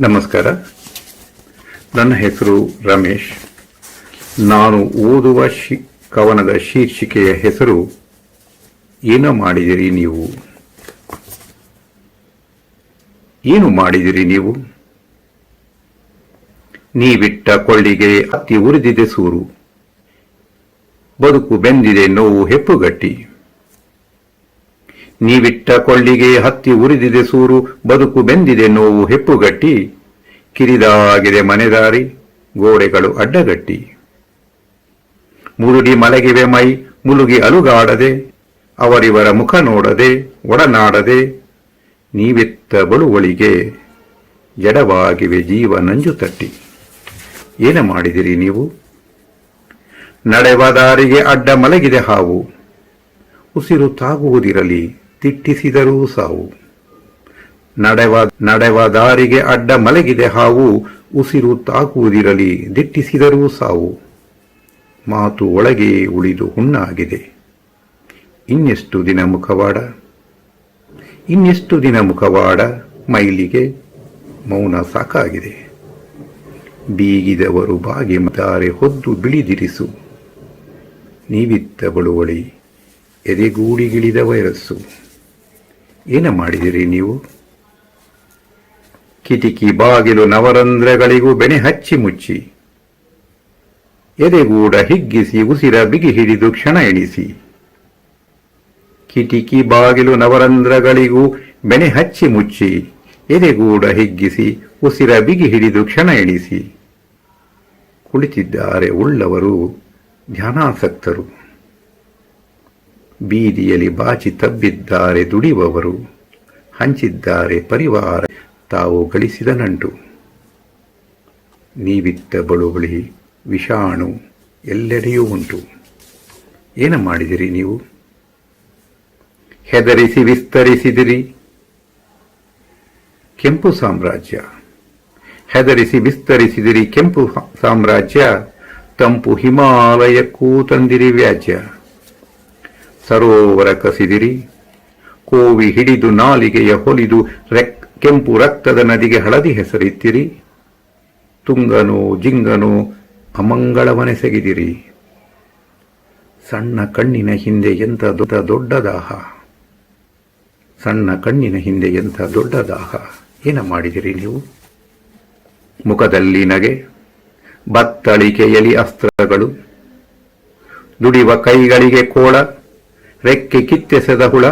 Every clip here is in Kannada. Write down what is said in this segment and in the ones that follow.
ನಮಸ್ಕಾರ. ನನ್ನ ಹೆಸರು ರಮೇಶ್. ನಾನು ಓದುವ ಶಿ, ಕವನದ ಶೀರ್ಷಿಕೆಯ ಹೆಸರು ಏನು ಮಾಡಿದಿರಿ ನೀವು? ಏನು ಮಾಡಿದಿರಿ ನೀವು? ನೀವಿಟ್ಟ ಕೊಳ್ಳಿಗೆ ಅತಿ ಉರಿದಿದೆ ಸೂರು. ಬದುಕು ಬೆಂದಿದೆ ನೋವು ಹೆಪ್ಪುಗಟ್ಟಿ. ನೀವಿಟ್ಟ ಕೊಳ್ಳಿಗೆ ಹತ್ತಿ ಉರಿದಿದೆ ಸೂರು, ಬದುಕು ಬೆಂದಿದೆ ನೋವು ಹೆಪ್ಪುಗಟ್ಟಿ. ಕಿರಿದಾಗಿದೆ ಮನೆದಾರಿ, ಗೋಡೆಗಳು ಅಡ್ಡಗಟ್ಟಿ. ಮುರುಡಿ ಮಲಗಿವೆ ಮೈ, ಮುಲುಗಿ ಅಲುಗಾಡದೆ. ಅವರಿವರ ಮುಖ ನೋಡದೆ, ಒಡನಾಡದೆ. ನೀವೆತ್ತ ಬಳುವಳಿಗೆ ಎಡವಾಗಿವೆ ಜೀವ ನಂಜು ತಟ್ಟಿ. ಏನ ಮಾಡಿದಿರಿ ನೀವು? ನಡೆವ ದಾರಿಗೆ ಅಡ್ಡ ಮಲಗಿದೆ ಹಾವು. ಉಸಿರು ತಾಗುವುದಿರಲಿ. ತಿಟ್ಟಿಸಿದರೂ ಸಾವು. ನಡೆವ ನಡೆವ ದಾರಿಗೆ ಅಡ್ಡ ಮಲಗಿದೆ ಹಾವು, ಉಸಿರು ತಾಕುವುದಿರಲಿ ದಿಟ್ಟಿಸಿದರೂ ಸಾವು. ಮಾತು ಒಳಗೆ ಉಳಿದು ಹುಣ್ಣಾಗಿದೆ. ಇನ್ನೆಷ್ಟು ದಿನ ಮುಖವಾಡ? ಇನ್ನೆಷ್ಟು ದಿನ ಮುಖವಾಡ? ಮೈಲಿಗೆ ಮೌನ ಸಾಕಾಗಿದೆ. ಬೀಗಿದವರು ಬಾಗಿ ತಾರೆ ಹೊದ್ದು ಬಿಳಿದಿರಿಸು. ನೀವಿತ್ತ ಬಳುವಳಿ ಎದೆಗೂಡಿಗಿಳಿದ ವೈರಸ್ಸು. ಏನ ಮಾಡಿದಿರಿ ನೀವು? ಕಿಟಿಕಿ ಬಾಗಿಲು ನವರಂಧ್ರಗಳಿಗೂ ಬೆಣೆ ಹಚ್ಚಿ ಮುಚ್ಚಿ, ಎದೆಗೂಡ ಹಿಗ್ಗಿಸಿ ಉಸಿರ ಬಿಗಿ ಹಿಡಿದು ಕ್ಷಣ ಎಣಿಸಿ, ಕಿಟಿಕಿ ಬಾಗಿಲು ನವರಂಧ್ರಗಳಿಗೂ ಬೆಣೆ ಹಚ್ಚಿ ಮುಚ್ಚಿ, ಎದೆಗೂಡ ಹಿಗ್ಗಿಸಿ ಉಸಿರ ಬಿಗಿ ಹಿಡಿದು ಕ್ಷಣ ಎಣಿಸಿ, ಕುಳಿತಿದ್ದಾರೆ ಉಳ್ಳವರು ಧ್ಯಾನಾಸಕ್ತರು. ಬೀದಿಯಲ್ಲಿ ಬಾಚಿ ತಬ್ಬಿದ್ದಾರೆ ದುಡಿಯುವವರು ಹಂಚಿದ್ದಾರೆ ಪರಿವಾರ, ತಾವು ಗಳಿಸಿದ ನಂಟು. ನೀವಿತ್ತ ಬಳುಬಳಿ ವಿಷಾಣು ಎಲ್ಲೆಡೆಯೂ ಉಂಟು. ಏನ ಮಾಡಿದಿರಿ ನೀವು? ಹೆದರಿಸಿ ವಿಸ್ತರಿಸಿದಿರಿ. ಕೆಂಪು ಸಾಮ್ರಾಜ್ಯ. ಹೆದರಿಸಿ ವಿಸ್ತರಿಸಿದಿರಿ ಕೆಂಪು ಸಾಮ್ರಾಜ್ಯ. ತಂಪು ಹಿಮಾಲಯಕ್ಕೂ ತಂದಿರಿ ವ್ಯಾಜ್ಯ. ಸರೋವರ ಕಸಿದಿರಿ ಕೋವಿ ಹಿಡಿದು ನಾಲಿಗೆಯ ಹೊಲಿದು ರೆಕ್, ಕೆಂಪು ರಕ್ತದ ನದಿಗೆ ಹಳದಿ ಹೆಸರಿತ್ತಿರಿ ತುಂಗನು, ಜಿಂಗನು, ಅಮಂಗಳವನೆಸಗಿದಿರಿ. ಸಣ್ಣ ಕಣ್ಣಿನ ಹಿಂದೆ ಎಂಥ ದೊಡ್ಡ ದಾಹ ಸಣ್ಣ ಕಣ್ಣಿನ ಹಿಂದೆ ಎಂಥ ದೊಡ್ಡ ದಾಹ ಏನ ಮಾಡಿದಿರಿ ನೀವು? ಮುಖದಲ್ಲಿ ನಗೆ ಬತ್ತಳಿಕೆಯಲ್ಲಿ ಅಸ್ತ್ರಗಳು, ದುಡಿವ ಕೈಗಳಿಗೆ ಕೋಳ ರೆಕ್ಕೆ ಕಿತ್ತೆಸೆದ ಹುಳ.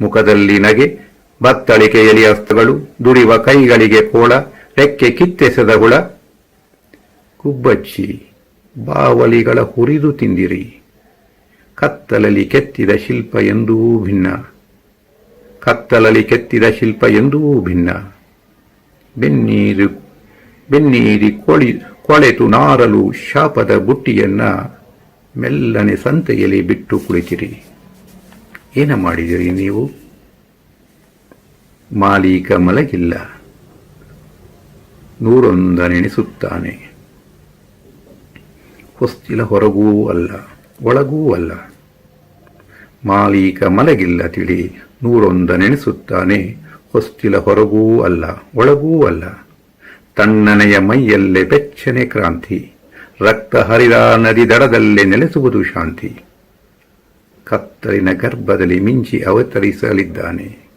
ಮುಖದಲ್ಲಿ ನಗೆ ಬತ್ತಳಿಕೆಯಲ್ಲಿ ಅಸ್ತ್ರಗಳು ದುಡಿವ ಕೈಗಳಿಗೆ ಕೋಳ, ರೆಕ್ಕೆ ಕಿತ್ತೆಸೆದ ಹುಳ. ಕುಬ್ಬಚ್ಚಿ, ಬಾವಲಿಗಳ ಹುರಿದು ತಿಂದಿರಿ. ಕತ್ತಲಲ್ಲಿ ಕೆತ್ತಿದ ಶಿಲ್ಪ ಎಂದೂ ಭಿನ್ನ. ಕತ್ತಲಲ್ಲಿ ಕೆತ್ತಿದ ಶಿಲ್ಪ ಎಂದೂ ಭಿನ್ನ. ಬೆನ್ನೀರು, ಬೆನ್ನೀರಿ ಕೊಳಿ, ಕೊಳೆತು ನಾರಲು ಶಾಪದ ಬುಟ್ಟಿಯನ್ನ. ಮೆಲ್ಲನೆ ಸಂತೆಯಲ್ಲಿ ಬಿಟ್ಟು ಕುಳಿತಿರಿ. ಏನ ಮಾಡಿದಿರಿ ನೀವು? ಮಾಲೀಕ ಮಲಗಿಲ್ಲ. ನೂರೊಂದನೆಣಿಸುತ್ತಾನೆ. ಹೊಸ್ತಿಲ ಹೊರಗೂ ಅಲ್ಲ, ಒಳಗೂ ಅಲ್ಲ. ಮಾಲೀಕ ಮಲಗಿಲ್ಲ ತಿಳಿ, ನೂರೊಂದನೆಣಿಸುತ್ತಾನೆ. ಹೊಸ್ತಿಲ ಹೊರಗೂ ಅಲ್ಲ, ಒಳಗೂ ಅಲ್ಲ. ತಣ್ಣನೆಯ ಮೈಯಲ್ಲೇ ಬೆಚ್ಚನೆ ಕ್ರಾಂತಿ. ರಕ್ತ ಹರಿದ ನದಿ ದಡದಲ್ಲೇ ನೆಲೆಸುವುದು ಶಾಂತಿ. ಕತ್ತಲಿನ ಗರ್ಭದಲ್ಲಿ ಮಿಂಚಿ ಅವತರಿಸಲಿದ್ದಾನೆ.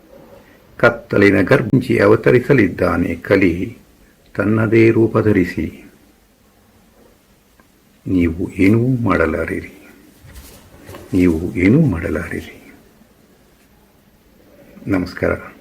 ಕತ್ತಲಿನ ಗರ್ಭಿಂಚಿ ಅವತರಿಸಲಿದ್ದಾನೆ ಕಲಿ, ತನ್ನದೇ ರೂಪ ಧರಿಸಿ. ನೀವು ಏನೂ ಮಾಡಲಾರಿರಿ. ನೀವು ಏನೂ ಮಾಡಲಾರಿರಿ. ನಮಸ್ಕಾರ.